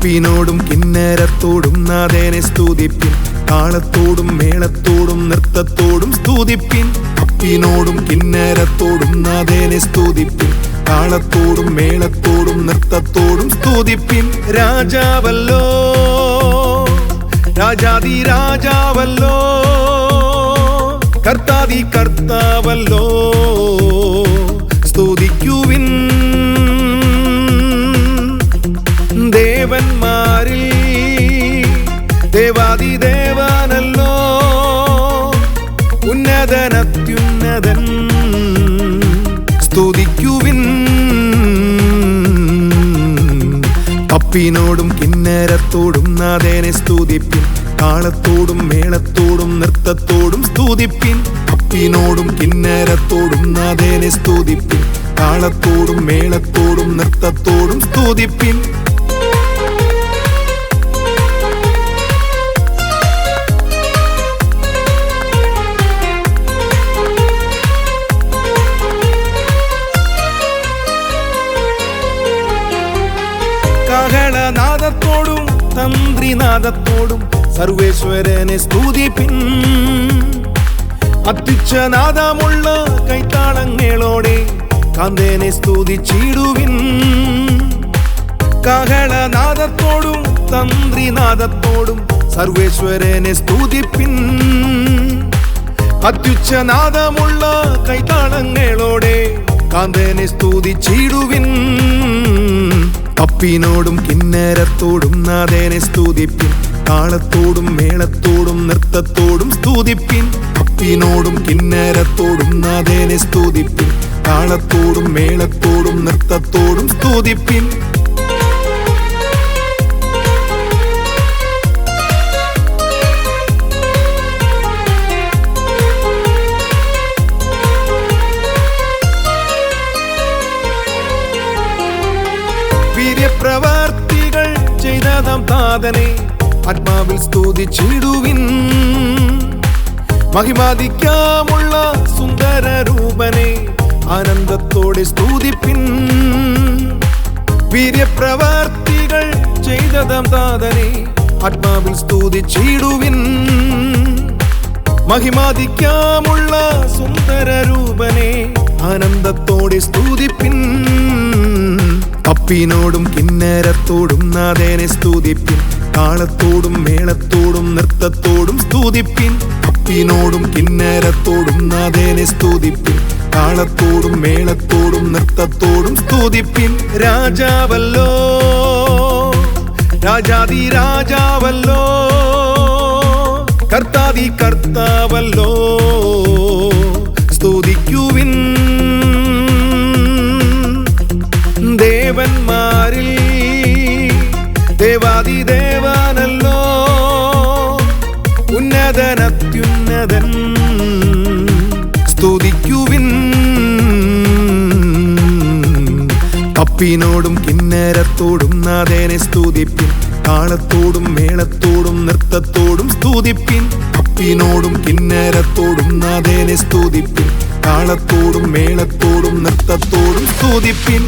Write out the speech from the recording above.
തപ്പിനോടും കിന്നരത്തോടും നാഥേനെ സ്തുതിപ്പിൻ. താളത്തോടും മേളത്തോടും നൃത്തത്തോടും സ്തുതിപ്പിൻ. അപ്പിനോടും കിന്നരത്തോടും നാഥേനെ സ്തുതിപ്പിൻ. താളത്തോടും മേളത്തോടും നൃത്തത്തോടും സ്തുതിപ്പിൻ. രാജാവല്ലോ രാജാതി രാജാവല്ലോ. ഉന്നതനത്യുന്നതൻ സ്തുതിക്കുവിൻ. കപ്പിനോടും കിന്നരത്തോടും നാഥേനെ സ്തുതിപ്പിൻ. താളത്തോടും മേളത്തോടും നൃത്തത്തോടും സ്തുതിപ്പിൻ. കപ്പിനോടും കിന്നരത്തോടും നാഥേനെ സ്തുതിപ്പിൻ. താളത്തോടും മേളത്തോടും നൃത്തത്തോടും സ്തുതിപ്പിൻ. കാഹളനാദത്തോടും തന്ത്രിനാദത്തോടും സർവേശ്വരനെ സ്തുതിപ്പിൻ. അത്യുച്ചനാദമുള്ള കൈത്താളങ്ങളോടെ കാന്തേനെ സ്തുതിച്ചിടുവിൻ. കാഹളനാദത്തോടും തന്ത്രിനാദത്തോടും സർവേശ്വരനെ സ്തുതിപ്പിൻ. അത്യുച്ചനാദമുള്ള കൈത്താളങ്ങളോടെ കാന്തനെ സ്തുതിച്ചിടുവിൻ. തപ്പിനോടും കിന്നരത്തോടും നാഥേനെ സ്തുതിപ്പിൻ. താളത്തോടും മേളത്തോടും നൃത്തത്തോടും സ്തുതിപ്പിൻ. അപ്പിനോടും കിന്നരത്തോടും നാഥേനെ സ്തുതിപ്പിൻ. താളത്തോടും മേളത്തോടും നൃത്തത്തോടും സ്തുതിപ്പിൻ. താതനെ ആത്മാവിൽ സ്തുതിച്ചിടുവിൻ. മഹിമാദിക്കാമുള്ള സുന്ദര രൂപനെ ആനന്ദത്തോടെ സ്തുതിപ്പിൻ. വീര്യപ്രവർത്തികൾ ചെയ്തതം താതനെ ആത്മാവിൽ സ്തുതിച്ചിടുവിൻ. മഹിമാദിക്കാമുള്ള സുന്ദര രൂപനെ ആനന്ദത്തോടെ സ്തുതിപ്പിൻ തപ്പിനോടും കിന്നരത്തോടും നാഥേനെ സ്തുതിപ്പിൻ. താളത്തോടും മേളത്തോടും നൃത്തത്തോടും സ്തുതിപ്പിൻ. അപ്പിനോടും കിന്നരത്തോടും നാഥേനെ സ്തുതിപ്പിൻ. താളത്തോടും മേളത്തോടും നൃത്തത്തോടും സ്തുതിപ്പിൻ. രാജാവല്ലോ രാജാതി രാജാവല്ലോ. കർത്താതി കർത്താവല്ലോ ഉന്നതനത്യുന്നതൻ സ്തുതിക്കുവിൻ. അപ്പിനോടും കിന്നരത്തോടും നാഥേനെ സ്തുതിപ്പിൻ. താളത്തോടും മേളത്തോടും നൃത്തത്തോടും സ്തുതിപ്പിൻ. അപ്പിനോടും കിന്നരത്തോടും നാഥേനെ സ്തുതിപ്പിൻ. താളത്തോടും മേളത്തോടും നൃത്തത്തോടും സ്തുതിപ്പിൻ.